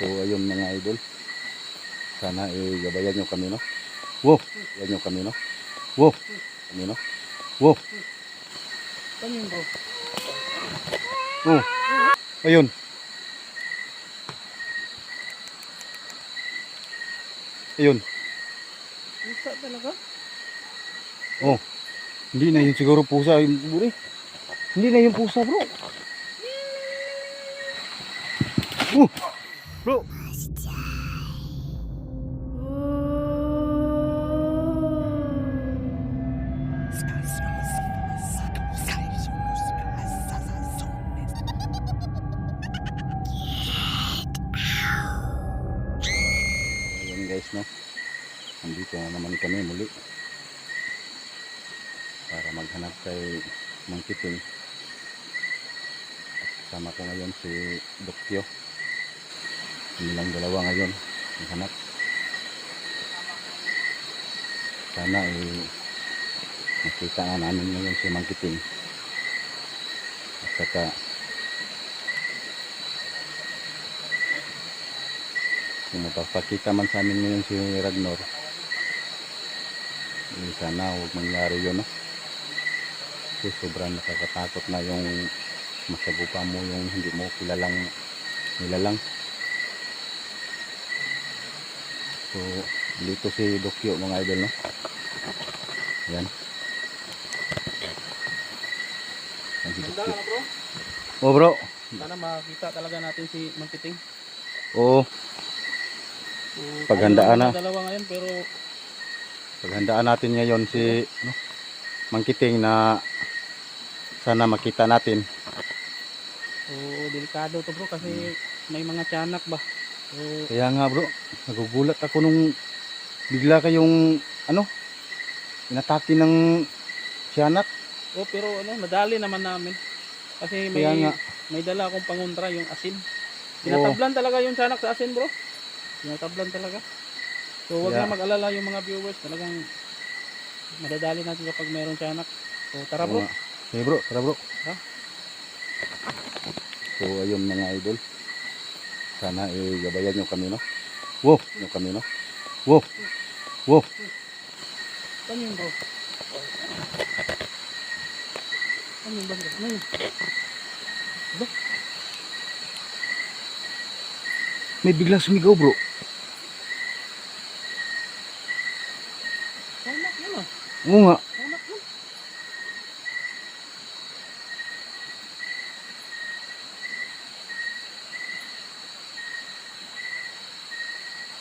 So ayun mga idol. Sana eh gabayan nyo kami no. Wow, gabayan nyo kami no. Wow, kami no. Wow, yun bro? oh. Ayun. Ayun. Pusa talaga? Oh. Hindi na yun siguro pusa buri. Hindi na yung pusa, bro. Uh, bro. Ayan guys, no. Nandito na naman kami muli. Para maghanap kay Mang Kiting. At kasama ko ngayon si Dokyo. Nilang dalawa ngayon. Maghanap. Sana eh makita nga namin ngayon si Mang Kiting. At saka kung mapapakita man sa amin ngayon si Ragnor eh, sana huwag mangyari yun no? kasi sobrang nakakatakot na yung masagupa mo yung hindi mo kilalang nilalang so dito si Dokyo mga idol no yan yan si Dokyo na bro. oh bro Sana makita talaga natin si Mangkiting. oh So, Paghandaan na. Dalawa ngayon pero paghandaan natin ngayon si no, Mangkiting na sana makita natin so, delikado to bro kasi may mga tiyanak ba. Kaya nga bro, nagugulat ako nung bigla kayong ano, inatake ng siyanak. oh, pero ano, madali naman namin. Kasi may Kaya nga, may dala akong pangontra yung asin. Tinatablan talaga yung tiyanak sa asin bro. Tinatablan talaga. So wag Yeah. na mag-alala yung mga viewers. Talagang madadali natin kapag mayroong tiyanak. So tara bro. Okay bro, tara bro. Ha? So ayun mga idol. Sana eh gabayan nyo kami no. Wow, nyo kami no. Wow. Wow. Yun bro? Yun bro? Yun? May biglang sumigaw bro. Ah. Oo nga. Tiyanak yun.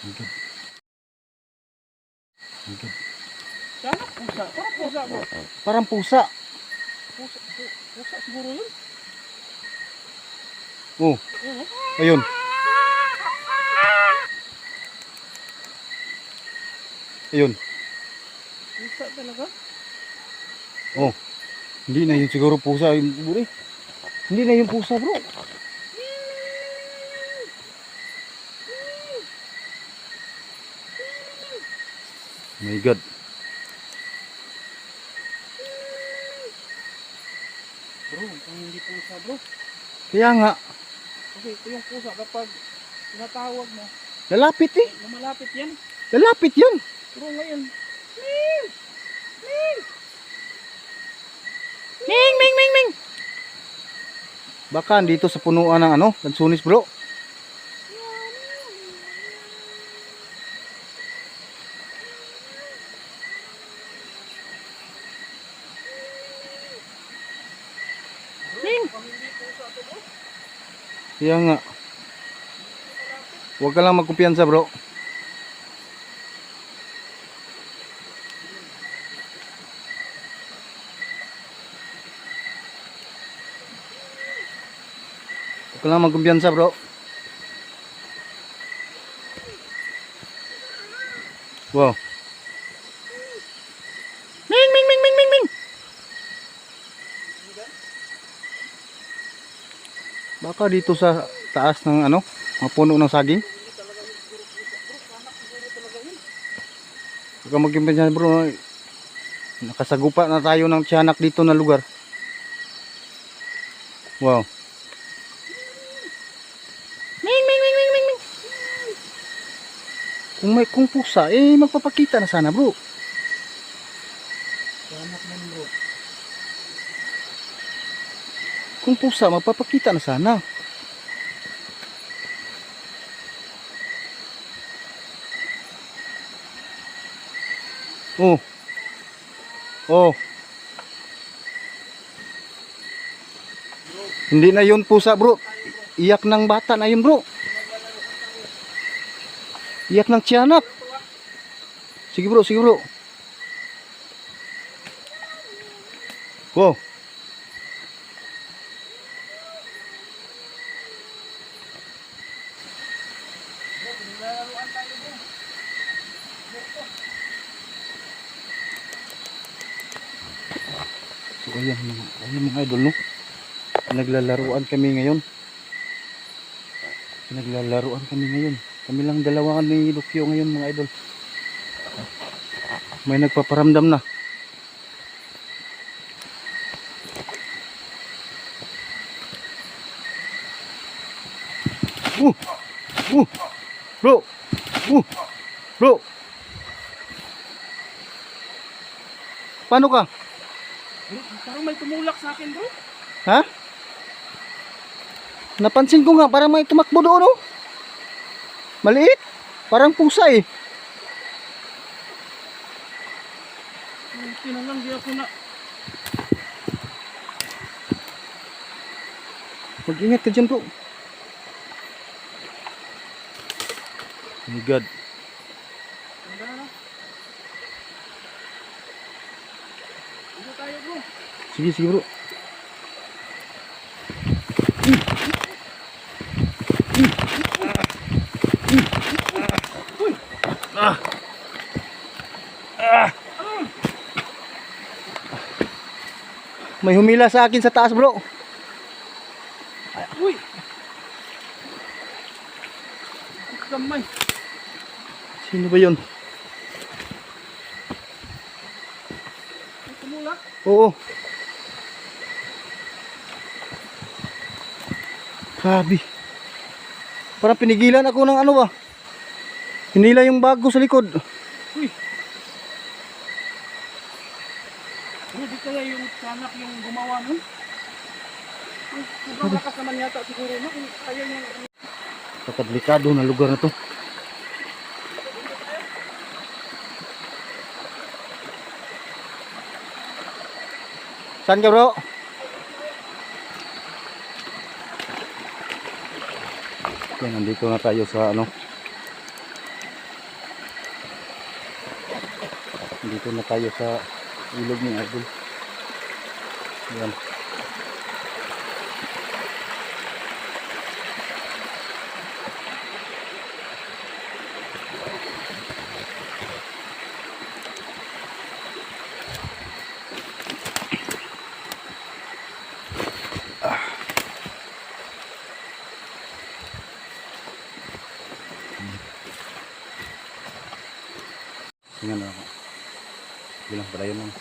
My God. Tiyanak pusa. Parang pusa bro. Parang pusa. Pusa, pu- pusa siguro yun. Oh, Yun ayun. Ayun. Pusa talaga. Oh. Hindi na yun siguro pusa yung buri. Hindi na yung pusa bro. My God. Bro, kung hindi pusa bro. Kaya nga, Kasi ito yung pusa kapag tinatawag mo, lalapit eh. lumalapit yan. Lalapit yun. Pero ngayon, Ming, ming, ming, ming. Baka dito sa punuan ng ano, lansunis bro. Ming. Kaya nga. Huwag ka lang magkumpiyansa bro. Huwag ka lang bro. Wow. Baka dito sa taas ng ano, mga puno ng saging. Huwag ka magkumpiyansa bro. Nakasagupa na tayo ng tiyanak dito na lugar. Wow. Ming, ming, ming, ming, ming, ming. Kung may kung pusa, eh magpapakita na sana bro. Sanak man bro. Kung pusa, magpapakita na sana. Oh. Oh. Hindi na yun pusa bro. Iyak ng bata na yun bro. Iyak ng tiyanak. Sige bro, sige bro. Wow. So ayan mga, ayan mga idol no. Naglalaruan kami ngayon. Naglalaruan kami ngayon. Kami lang dalawa ni Lukyo ngayon mga idol. May nagpaparamdam na. Uh! Uh! Bro! Uh! Bro! Paano ka? Parang may tumulak sa akin bro. Ha? Napansin ko nga, parang may tumakbo doon, oh. Maliit. Parang pusa, eh. Buti na lang di ako na. Mag-ingat ka dyan, bro. Oh my God. Tanda na. Dito tayo bro. Sige, sige, bro. May humila sa akin sa taas, bro. Uy! Kamay. Sino ba tumulak. Oo. Grabe. Parang pinigilan ako ng ano ba? Hinila yung bago sa likod. Uy! Bro, di kaya yung sanak yung gumawa nun? Sobrang lakas naman yata siguro no? Kung kaya yung Napakadelikado na lugar na to. Saan ka bro? Yan, nandito na tayo sa ano. Nandito na tayo sa ilog ng idol. Yan. Tingnan ako. Bilang pala yun lang.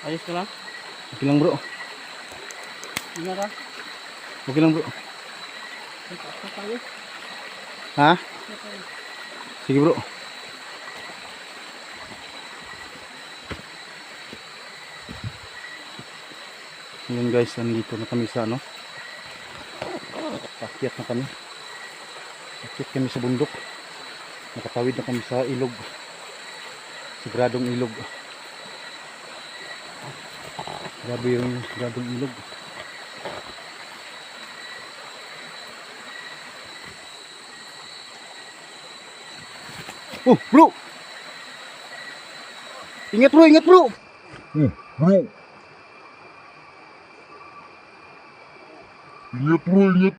Ayos ka lang? Okay lang bro. Ingat ka. Okay lang bro. Ha? Sige bro. Ngayon guys, nandito na kami sa ano. Akyat na kami. Akyat kami sa bundok. Nakatawid na kami sa ilog. Sigradong ilog. Grabe yung sigradong ilog. Oh, bro! Ingat bro, ingat bro! Bro. Ingat bro, ingat.